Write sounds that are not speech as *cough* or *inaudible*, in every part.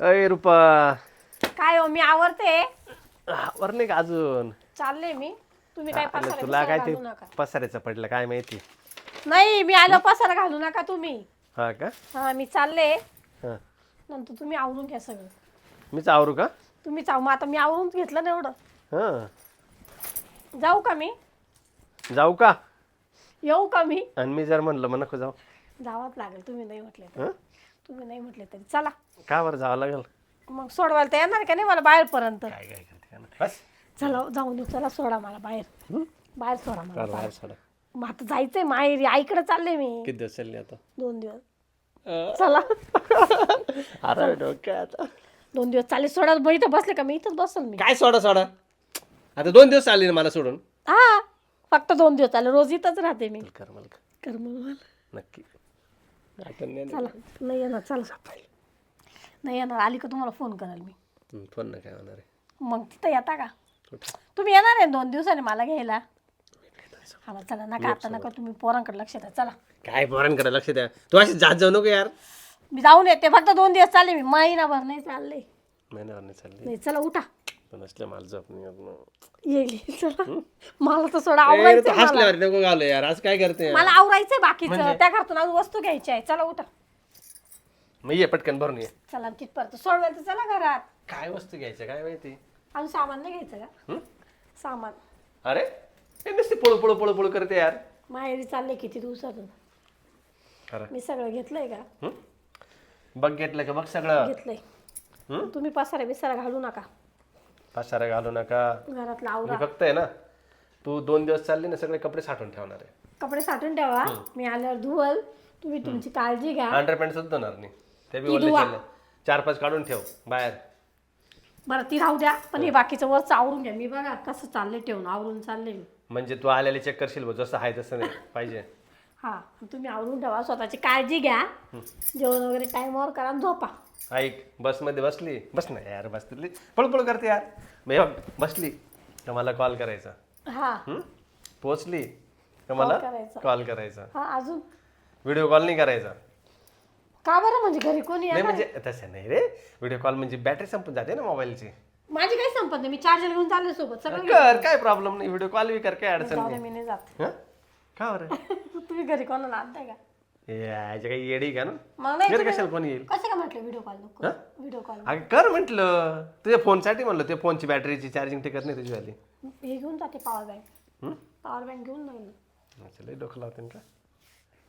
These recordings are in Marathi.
अय रुपा. काय हो मी आवरते. वर नाही का अजून? चालले मी. तुम्ही काय आलं पसारा तुला काय बिसारा ते घालू नका. पसाऱ्याचं पडलं काय माहिती? नाही मी आलो पसारा घालू नका तुम्ही. हा का? हा मी चालले. हा. नंतर तुम्ही आवरून घ्या सगळं. मीच आवरू का? तुम्ही चाव मग आता मी आवरून घेतलं ना एवढं. हा. जाऊ का मी? जाऊ का? येऊ का मी? आणि मी जर म्हणलं मग नको जाऊ. जावंच लागेल तुम्ही नाही म्हटले तर. हं? तुम्ही नाही म्हटले तरी. चला. का बरं जावं लागेल? मग सोडवायला तर येणार का नाही मला बाहेरपर्यंत? काय काय करते का ना? बस. चला जाऊन देऊ चला सोडा मला बाहेर. बाहेर सोडा मला बाहेर सोडा. मग आता जायचंय माहेरी. आईकडे चालले मी. किती दिवस चालली आता? दोन दिवस. चला. *laughs* अरे डोक्या आता दोन दिवस चालेल. सोडा मग इथं बसले का? मी इथंच बसल मी. काय सोडा सोडा? आता दोन दिवस चालले ना मला सोडून. हा. फक्त दोन दिवस चालेल. रोज इथंच राहते मी. कर मला. कर. कर मग मला. नक्की. नाही चला नाही येणार चला. नाही येणार आली का तुम्हाला फोन करेल मी? फोन ना काय होणार आहे. मग तिथं येता का? कुठं? तुम्ही येणार आहे दोन दिवसाने मला घ्यायला? हा बरं, चला नका आता नका तुम्ही पोरांकडे लक्ष द्या चला. काय पोरांकडे लक्ष द्या? तू अशी जात जाऊ नको यार. मी जाऊन येते फक्त दोन दिवस चालले मी. महिनाभर नाही चालले. महिन्यावर नाही चालली. नाही चला उठा. पण असले मला झोप नाही ना. येईल चला. मला तर सोडा ए, हसल्यावर नको घालू यार आज काय करते? मला आवरायचंय बाकीचं त्या घरातून आज वस्तू घ्यायची आहे चला उठा. मग ये पटकन भरून ये. चला तिथपर्यंत सोडवायला तर चला घरात. काय वस्तू घ्यायचं काय माहिती? अजून सामान नाही घ्यायचं का? हं? सामान. अरे हे नुसते पळू पळू पळू पळू करते यार. माहेरी चालले किती दिवसातून? अरे. मी सगळं घेतलंय का? हं? बघ घेतलं का? बघ सगळं. घेतलंय. हं? तुम्ही पसारा बिसारा घालू नका. पसारा घालू नका. घरातला मी आवरा फक्त आहे ना तू दोन दिवस चालली ना सगळे कपडे साठवून ठेवणार आहे. कपडे साठवून ठेवा. मी आल्यावर धुवल तुम्ही तुमची काळजी घ्या. अंडर पॅन्ट सुद्धा धुणार नाही. ते बी ती ओले धुवा. केले. चार पाच काढून ठेव बाहेर. बरं ती राहू द्या. पण हे बाकीचं वरच आवरून घ्या. मी बघा कसं चाललंय ठेवून आवरून चालले मी. म्हणजे तू आलेले चेक करशील जसं आहे तसं नाही. पाहिजे. हा तुम्ही आवरून ठेवा स्वतःची काळजी घ्या. जेवण वगैरे टाईमवर करा आणि झोपा. ऐक बसमध्ये बसली. बस ना यार बसली. पळपळ करते यार. बघ बसली. तर मला कॉल करायचा? हा. हं? पोचली. तर मला करायचा. कॉल करायचा? हा अजून? व्हिडिओ कॉल नाही करायचा. का बरं? म्हणजे घरी कोणी नाही म्हणजे तसं नाही रे. व्हिडिओ कॉल म्हणजे बॅटरी संपून जाते ना मोबाईलची माझी काही संपत नाही. मी चार्जर घेऊन चालले सोबत. सगळं कर काय प्रॉब्लेम नाही. व्हिडिओ कॉल बी कर काय अडचण जाऊ नाही. मी नाही जात. हं? का बरं? *laughs* तुम्ही घरी कोणाला आणताय का? हे याच्या काही येडी का ना? मग नाही घरी कशाला कोणी येईल? कसं का म्हटलं व्हिडिओ कॉल नको? हं? व्हिडिओ कॉल अगं कर म्हटलं. तुझ्या फोनसाठी म्हणलं ते फोनची बॅटरीची चार्जिंग टिकत नाही तुझीवाली हे घेऊन जाते पॉवर बँक हं? पॉवर बँक घेऊन जाईल अच्छा, लय डोकं लावते का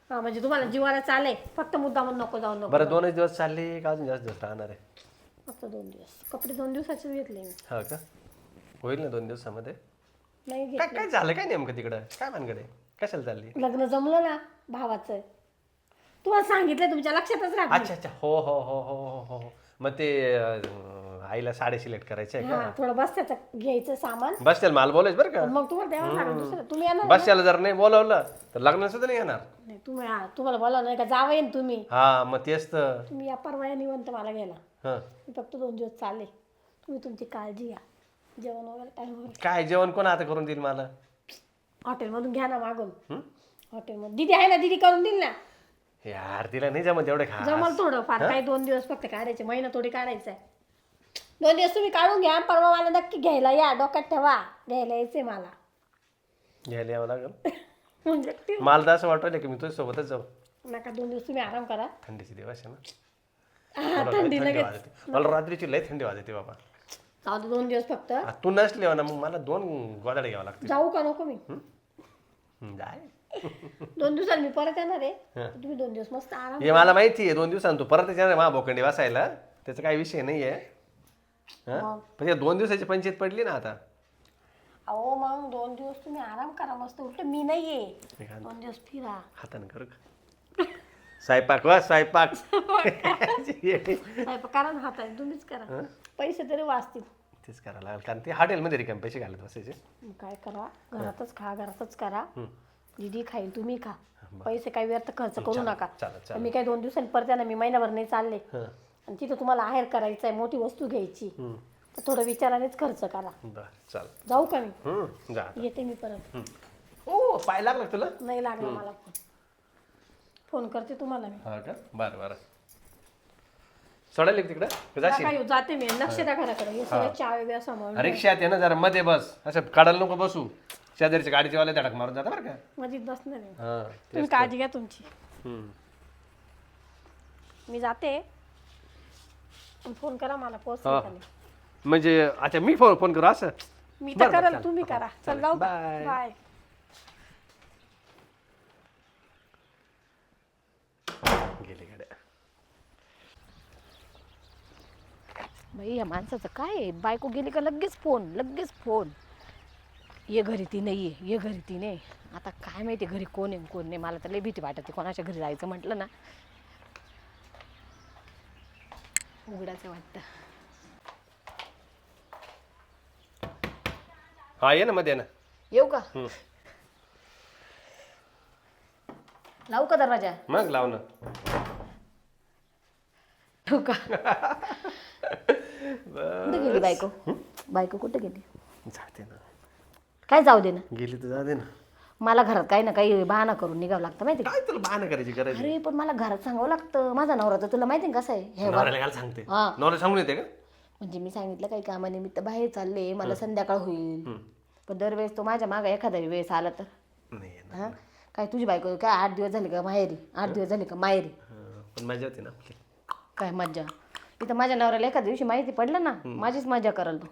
हा म्हणजे तुम्हाला जीवाला चालेल. फक्त मुद्दा म्हणून नको जाऊ नको बरं दोनच दिवस चालले का अजून जास्त दिवस राहणार आहे? फक्त दोन दिवस. कपडे दोन दिवसाचे घेतले मी. हा का? होईल ना दोन दिवसामध्ये? नाही काय काय झालं? काय नेमकं तिकडं? काय मानकडे कशाला चालली? लग्न जमलं ना भावाचं. तुम्हाला सांगितलं तुमच्या लक्षातच राहत अच्छा अच्छा. हो हो हो हो हो हो. हो मग ते अं, आईला साडी सिलेक्ट करायचे आहे का? हा थोडं बस त्याचं घ्यायचं सामान. बस त्याला माल बोलायच बरं का? मग तुम्हाला द्यावं लागेल दुसरं. तुम्ही येणार बस त्याला जर नाही बोलवलं तर लग्न सुद्धा नाही येणार. नाही तुम्ही हा तुम्हाला बोला नाही का? जावं येईन तुम्ही. हा मग तेच तर. तुम्ही या परवा निवंत मला घ्यायला. हं. मी फक्त दोन दिवस चालले. तुम्ही तुमची काळजी घ्या. जेवण वगैरे टाईमवर काय जेवण कोण आता करून देईल मला? हॉटेलमधून घ्या ना मागून. हं? हॉटेलमध्ये दिदी आहे ना दिदी करून देईल ना. यार तिला नाही जमत एवढे खा जमल थोडं फार. काही दोन दिवस फक्त काढायचे महिना थोडी काढायचा आहे दोन दिवस तुम्ही काढून घ्या परवा मला नक्की घ्यायला या. डोक्यात ठेवा. घ्यायला यायचंय मला. घ्यायला यावं लागेल. *laughs* म्हणजे ते- मला तर असं वाटलं की मी तुझ्या सोबतच जाऊ. नका दोन दिवस तुम्ही आराम करा. थंडीचे दिवस आहे ना. *laughs* हा, मला लय थंडी थंडी लगेच. वाजते. मला रात्रीची लय थंडी वाजते बाबा. जाऊ दे दोन दिवस फक्त. आ, तू नसली हो ना मग मला दोन गोदाडे घ्यावं लागते जाऊ का नको मी? हं, जाय. दोन दिवसांनी मी परत येणार आहे. तुम्ही दोन दिवस मस्त आराम हे मला माहिती आहे दोन दिवसांनी तू परत येणार मा बोकंडी वाचायला त्याचा काही विषय नाही आहे. हं? मग. पण या दोन दिवसाची पंचायत पडली ना आता. अहो मग दोन दिवस तुम्ही आराम करा मस्त. उलट मी नाहीये. मी काय दोन दिवस फिरा. हातानं करू का? *laughs* स्वयंपाक वा स्वयंपाक. स्वयंपाक करा ना हाताने तुम्हीच करा. पैसे तरी वाचतील. तेच करावं लागेल कारण ते हॉटेलमध्ये रिकाम पैसे घालत बसायचे. मग काय करा घरातच खा घरातच करा. दीदी खाईल तुम्ही खा. पैसे काही व्यर्थ खर्च करू नका. चालेल चालेल मी काही दोन दिवसांनी परत येणार मी महिनाभर नाही चालले. आणि तिथं तुम्हाला आहेर करायचं आहे मोठी वस्तू घ्यायची. तर थोडं विचारानेच खर्च करा. बरं जाऊ का मी? जा आता. येते मी परत. हं. ओ पाय लागला का तुला? नाही लागला मला. फोन फोन करते तुम्हाला मी. हा का? बरं बरं. सोडायला तिकडं? का जाशील? काय जाते मी. द्या घराकडे. हे सगळं सांभाळून रिक्षात ना जरा. मध्ये बस. असं काढायला नको बसू. शेजारच्या गाडीचे वाले धडक मारून जाता बरं का. मजेत बसणार आहे. हा तुम्ही काळजी घ्या तुमची. हम्म. मी जाते. फोन करा मला हा. पोहोचले म्हणजे अच्छा मी फोन फोन करू असं? मी तर बरं, करेल चालेल. तुम्ही करा. चल जाऊ. बाय गेले गाड्या बाई या माणसाचं काय आहे? बायको गेली का लगेच फोन लगेच फोन. ये घरी ती नाही आहे ये घरी ती नाही. आता काय माहिती घरी कोण आहे कोण नाही. मला तर लई भीती वाटते कोणाच्या घरी जायचं म्हटलं ना. उघडाचं वाटतं. हा ये ना मध्ये ना. येऊ का? हम्म. लावू का दरवाजा? मग लाव ना. ठेवू का? *laughs* कुठे गेली बायको? बायको कुठे गेली? जाते ना. काय जाऊ दे ना. गेली तर जाते ना. मला घरात काही ना काही बहाणा करून निघावं लागतं माहिती का? काय तुला बहाणं करायची गरज? अरे पण मला घरात सांगावं लागतं. माझा नवरा तर तुला माहिती ना कसं आहे? हे. नवऱ्याला सांगते. हा. सांगून येते का? म्हणजे मी सांगितलं काही कामानिमित्त बाहेर चालले. मला संध्याकाळ होईल. पण दरवेळेस तो माझ्या मागे एखाद्या वेळेस आला तर. नाही येणार. हा? काय तुझी बायको काय आठ दिवस झाले का माहेरी? आठ दिवस झाले का माहेरी? हा, पण मजा होती ना आपली. काय मज्जा. इथं माझ्या नवऱ्याला एखाद्या दिवशी माहिती पडलं ना माझीच मजा करल तू.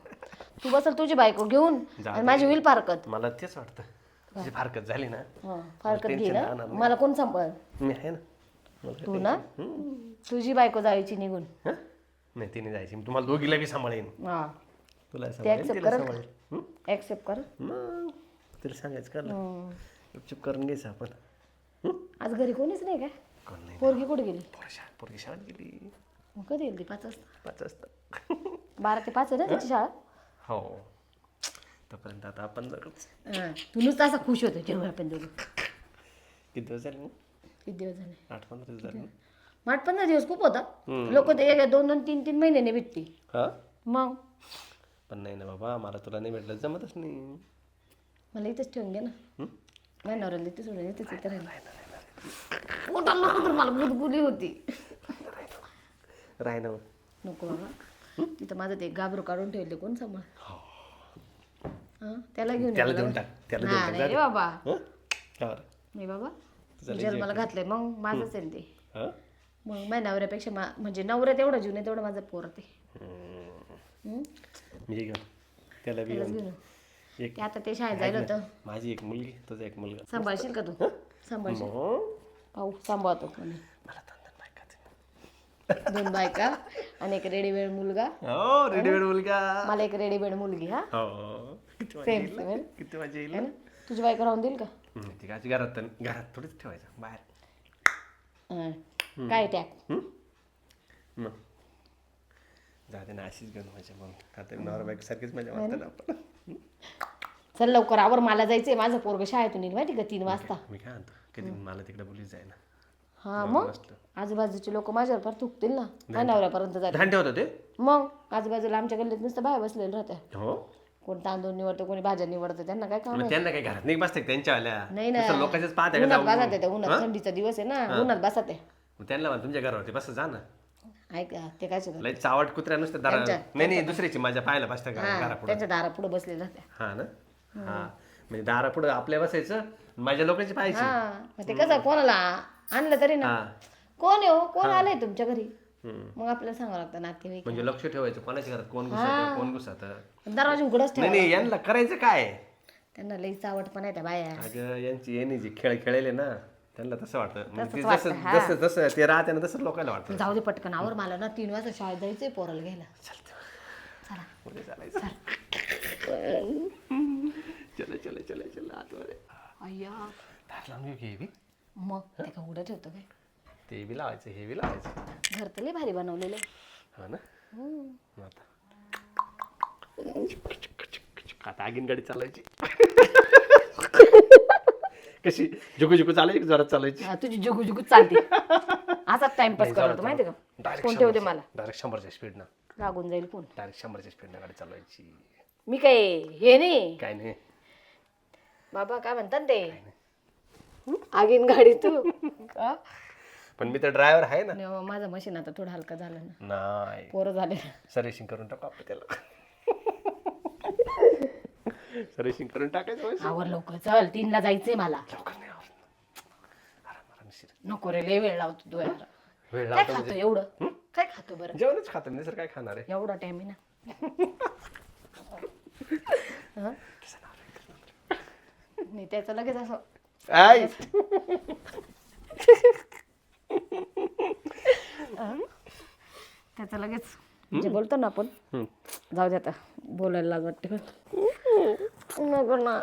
तू बसल तुझी बायको घेऊन आणि माझी होईल फारकत. मला तेच वाटतं. तुझी फारकत झाली ना हा, फारकत घे ना मला कोण सांभाळ? मी आहे ना. मला तू ना? तुझी बायको जायची निघून. हा? नाही तिने जायची. मी तुम्हाला दोघीला बी सांभाळेन. हा. तुला सांभाळेन ऍक्सेप्ट तिला कर सांभाळेन. हं? ऍक्सेप्ट कर? मग तिला सांगायचं. चुप करून घ्यायचं आपण हं? आज घरी कोणीच नाही काय? कोण नाही पोरगी कुठे गेली? पोरगी शाळेत गेली. मग कधी गेली पाच वाजता. पाच वाजता. बारा ते पाच आहे ना तिची शाळा? हो. तोपर्यंत आता आपण जर हा, तू नुसतं असा खुश होतो जेव्हा आपण दोघं. किती दिवस झाले किती दिवस झाले? आठ पंधरा दिवस झाले आठ पंधरा दिवस खूप होता. लोक ते एक- दोन दोन तीन तीन महिन्याने भेटते. हा? मग? पण नाही ना बाबा मला तुला नाही भेटलं जमतच नाही. मला इथंच ठेवून घे ना. हं? माझ्या नवऱ्याला इथे सोडून इथेच इथे राहिलं. पोटाला नको तर मला गुदगुली होती. ना मग. नको बाबा. तिथं माझं ते गाबरू काढून ठेवले कोण सांभाळ हा, त्याला घेऊन ये त्याला मला. देऊन टाक त्याला हा, नाही रे बाबा. हं? बरं? नाही बाबा मी जन्माला घातलंय. मग माझंच आहे ना ते. हं? मग माझ्या नवऱ्यापेक्षा मा म्हणजे नवऱ्यात एवढा जीव नाही तेवढं माझं पोर ते. हं? मी घेऊन त्याला बी त्यालाच घेऊन. घेऊन. ये. एक ते आता ते शाळेत जायला होतं. माझी एक मुलगी तुझा एक मुलगा. सांभाळशील का तू? सांभाळशील. मग? पाहू सांभाळतो. म्हणे मला दोन बायका आणि एक रेडीमेड मुलगा. हो रेडीमेड मुलगा. मला एक रेडीमेड मुलगी हा? हो. किती मजा सेम येईल. ना? सेम किती मजा येईल. है ना? तुझी बायको राहून देईल का? हं, ती घरात तर- घरात थोडीच ठेवायचं बाहेर. हं. काय टॅक मग. जाते ना अशीच घेऊन मजा मग. आता बायको सारखीच मजा ना? आपण. चल लवकर आवर मला जायचंय. माझं पोरग शाळेतून येईल माहिती का? तीन वाजता. मी काय म्हणतो? कधी मला तिकडे बोलीच जाय ना हा मग? आजूबाजूचे लोक माझ्यावर फार थुकतील ना. माझ्या नवऱ्यापर्यंत जाते धान ठेवतं ते? मग? आजूबाजूला आमच्या गल्लीत नुसतं बाहेर बसलेलं राहते हो? कोण तांदूळ निवडतं कोणी भाज्या निवडतं त्यांना काय काम मग त्यांना काही घरात नाही बसते त्यांच्या नाही ना. लोकांच्याच पाहते का उन्हात जाऊन? उन्हात थंडीचा दिवस आहे ना उन्हात बसत आहे. मग त्यांना म्हणा तुमच्या घरावरती बस जा ना. ऐका ते काय सुद्धा चावट कुत्र्या नुसतं दारा नाही नाही दुसऱ्याची माझ्या पाहायला बसतं घरा घरापुढे? त्यांच्या दारा पुढे बसले राहते हा ना? हा. म्हणजे दारापुढे आपल्या बसायचं माझ्या लोकांची पाहायची हा मग ते कसं कोणाला आणलं तरी ना. हा. कोण आहे हो? कोण आलंय तुमच्या घरी? हम्म. मग आपल्याला सांगावं लागतं नातेवाईक. म्हणजे लक्ष ठेवायचं कोणाच्या घरात कोण घुसत कोण घुसत? दरवाजा उघडच ठेवा नाही नाही यांना करायचं काय? त्यांना लई चावट पण आहे त्या बाया. अगं यांची यांनी जे खेळ खेळले ना त्यांना तसं वाटतं. म्हणजे ते जसं जसं जसं ते राहते ना तसं लोकांना वाटतं. जाऊ दे पटकन आवर मला ना तीन वाजता शाळेत जायचंय पोराला घ्यायला. चला पुढे चालायचं. चला. चला चला चला आतमध्ये. अय्या. लावून घेऊ की हे बी? मग ते का उघडं ठेवतो काय? ते बी लावायचं हे बी लावायचं. घर तर लई भारी बनवलेलं आहे. हा ना? मग आता. आता आगीन गाडी चालायची कशी? झुकू झुकू चालायची जोरात चालायची हा, तुझी जुगू जुगू चालते. असाच टाइमपास करतो माहिती का? फोन ठेवते मला. डायरेक्ट शंभरच्या स्पीडनं लागून जाईल फोन डायरेक्ट शंभरच्या स्पीडनं गाडी चालवायची. मी काय हे नाही? काय नाही. बाबा काय म्हणतात ते? आगीन गाडी तू *laughs* का? पण मी तर ड्रायव्हर आहे ना. माझं मशीन आता थोडं हलकं झालं ना. नाही. पोरं झाले सर्व्हिसिंग करून टाकू आपण त्याला. सर्व्हिसिंग करून टाकायचं बस. आवर लवकर चल तीनला जायचंय मला. लवकर नाही आवडत. आराम आरामशीर. नको रे लय वेळ लावतो तू यार वेळ काय लावतो खातो एवढं? काय खातो बरं? जेवणच खातो मी सर काय खाणार आहे? एवढा टाइम आहे ना. *laughs* हं? नाही त्याचं लगेच असं आय त्याचं लगेच जे बोलतो ना आपण हम्म. जाऊ दे आता बोलायला लाज वाटते पण नको ना